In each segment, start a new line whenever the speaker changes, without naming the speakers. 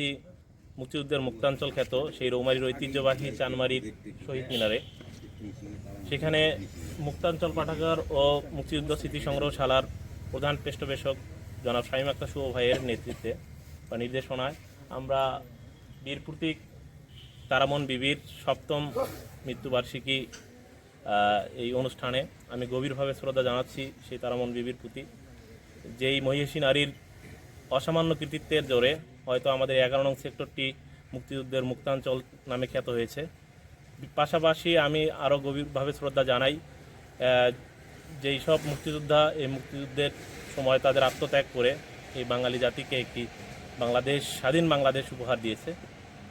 আছি মুক্তিযুদ্ধের মুক্তাঞ্চল খ্যাত সেই রৌমারির ঐতিহ্যবাহী চানমারির শহীদ মিনারে। সেখানে মুক্তাঞ্চল পাঠাগার ও মুক্তিযুদ্ধ স্মৃতি সংগ্রহশালার প্রধান পৃষ্ঠপোষক জনাব শামীম আক্তার শুভ ভাইয়ের নেতৃত্বে বা নির্দেশনায় আমরা বীর প্রতীক তারামন বিবির সপ্তম মৃত্যুবার্ষিকী এই অনুষ্ঠানে আমি গভীরভাবে শ্রদ্ধা জানাচ্ছি সেই তারামন বিবির প্রতি। যেই মহিষী নারীর অসামান্য কৃতিত্বের জোরে হয়তো আমাদের এগারো নং সেক্টরটি মুক্তিযুদ্ধের মুক্তাঞ্চল নামে খ্যাত হয়েছে। পাশাপাশি আমি আরও গভীরভাবে শ্রদ্ধা জানাই যেই সব মুক্তিযোদ্ধা এই মুক্তিযুদ্ধের সময় তাদের আত্মত্যাগ করে এই বাঙালি জাতিকে একটি বাংলাদেশ, স্বাধীন বাংলাদেশ উপহার দিয়েছে।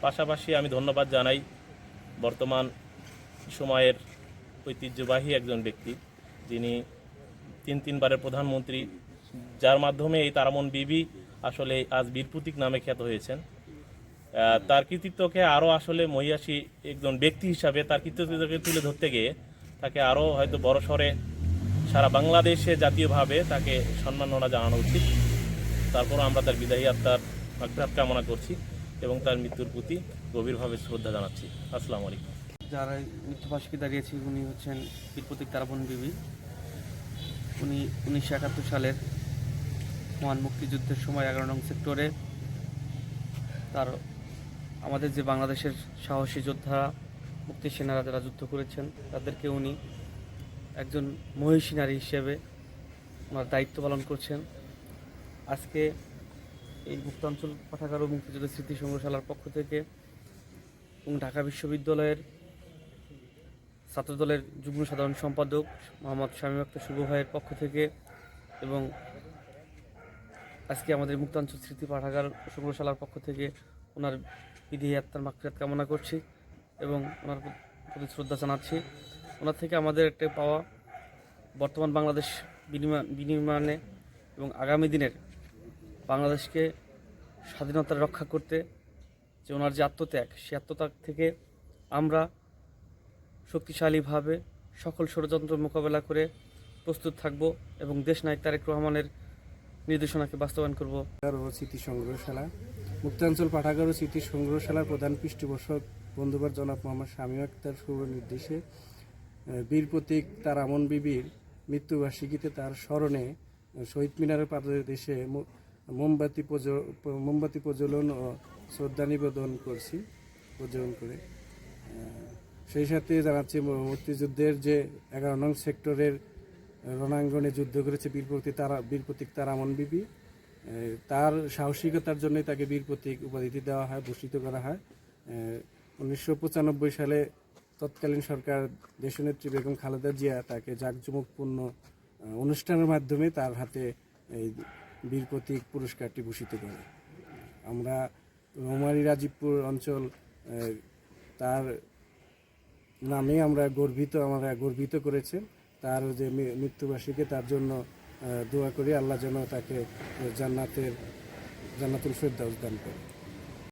পাশাপাশি আমি ধন্যবাদ জানাই বর্তমান সময়ের ঐতিহ্যবাহী একজন ব্যক্তি, যিনি তিন তিনবারের প্রধানমন্ত্রী, যার মাধ্যমে এই তারামন বিবি আসলে আজ বীর প্রতীক নামে খ্যাত হয়েছেন। তার কৃতিত্বকে আরও আসলে মহিয়াসী একজন ব্যক্তি হিসাবে তার কৃতিত্বকে তুলে ধরতে গিয়ে তাকে আরও হয়তো বড় সড়ে সারা বাংলাদেশে জাতীয়ভাবে তাকে সম্মাননা জানানো উচিত। তারপর আমরা তার বিদায়ী আত্মার মাগফিরাত কামনা করছি এবং তার মৃত্যুর প্রতি গভীরভাবে শ্রদ্ধা জানাচ্ছি। আসসালামু আলাইকুম।
যারা মৃত্যুবার্ষিকী দাঁড়িয়েছে, উনি হচ্ছেন বীর প্রতীক তারাবন বিবি। উনি উনিশশো একাত্তর সালের মহান মুক্তিযুদ্ধের সময় এগারো নং সেক্টরে তার আমাদের যে বাংলাদেশের সাহসী যোদ্ধারা মুক্তি সেনারা যারা যুদ্ধ করেছেন, তাদেরকে উনি একজন মহিষী নারী হিসেবে ওনার দায়িত্ব পালন করছেন। আজকে এই মুক্তাঞ্চল পাঠাগার ও মুক্তিযুদ্ধ স্মৃতি সংগ্রহশালার পক্ষ থেকে এবং ঢাকা বিশ্ববিদ্যালয়ের ছাত্রদলের যুগ্ম সাধারণ সম্পাদক মোহাম্মদ শামীম আক্তার শুভ ভাইয়ের পক্ষ থেকে এবং আজকে আমাদের মুক্তাঞ্চল স্মৃতি পাঠাগার সংগ্রহশালার পক্ষ থেকে ওনার বিধি আত্মার মাকফিরাত কামনা করছি এবং ওনার প্রতি শ্রদ্ধা জানাচ্ছি। ওনার থেকে আমাদের একটা পাওয়া বর্তমান বাংলাদেশ বিনির্মাণে এবং আগামী দিনের বাংলাদেশকে স্বাধীনতা রক্ষা করতে যে ওনার যে আত্মত্যাগ সেই আত্মত্যাগ থেকে আমরা শক্তিশালীভাবে সকল ষড়যন্ত্র মোকাবেলা করে প্রস্তুত থাকব এবং দেশ নায়ক তারেক রহমানের নির্দেশনাকে বাস্তবায়ন করব।
স্মৃতি সংগ্রহশালা, মুক্তাঞ্চল পাঠাগার ও স্মৃতি সংগ্রহশালার প্রধান পৃষ্ঠপোষক বন্ধুবার জনাব মোহাম্মদ শামী আক্তার শুভ নির্দেশে বীর প্রতীক তার আমন বিবির মৃত্যুবার্ষিকীতে তার স্মরণে শহীদ মিনারের পাদদেশে মোমবাতি মোমবাতি প্রজ্বলন ও শ্রদ্ধা নিবেদন করছি প্রজ্বলন করে। সেই সাথে জানাচ্ছি মুক্তিযুদ্ধের যে এগারো নং সেক্টরের রণাঙ্গনে যুদ্ধ করেছে বীর প্রতীক তারা, বীর প্রতীক তার আমন বিবি তার সাহসিকতার জন্যই তাকে বীর প্রতীক উপাধিটি দেওয়া হয়, ভূষিত করা হয়। উনিশশো পঁচানব্বই সালে তৎকালীন সরকার দেশনেত্রী বেগম খালেদা জিয়া তাকে জাঁকজমকপূর্ণ অনুষ্ঠানের মাধ্যমে তার হাতে এই বীর প্রতীক পুরস্কারটি ভূষিত করে। আমরা রৌমারী রাজীবপুর অঞ্চল তার নামে আমরা গর্বিত আমরা গর্বিত করেছেন। তার যে মৃত্যুবার্ষিকী, তার জন্য দোয়া করি আল্লাহ যেন তাকে জান্নাতের, জান্নাতুল ফেরদাউস দান করে।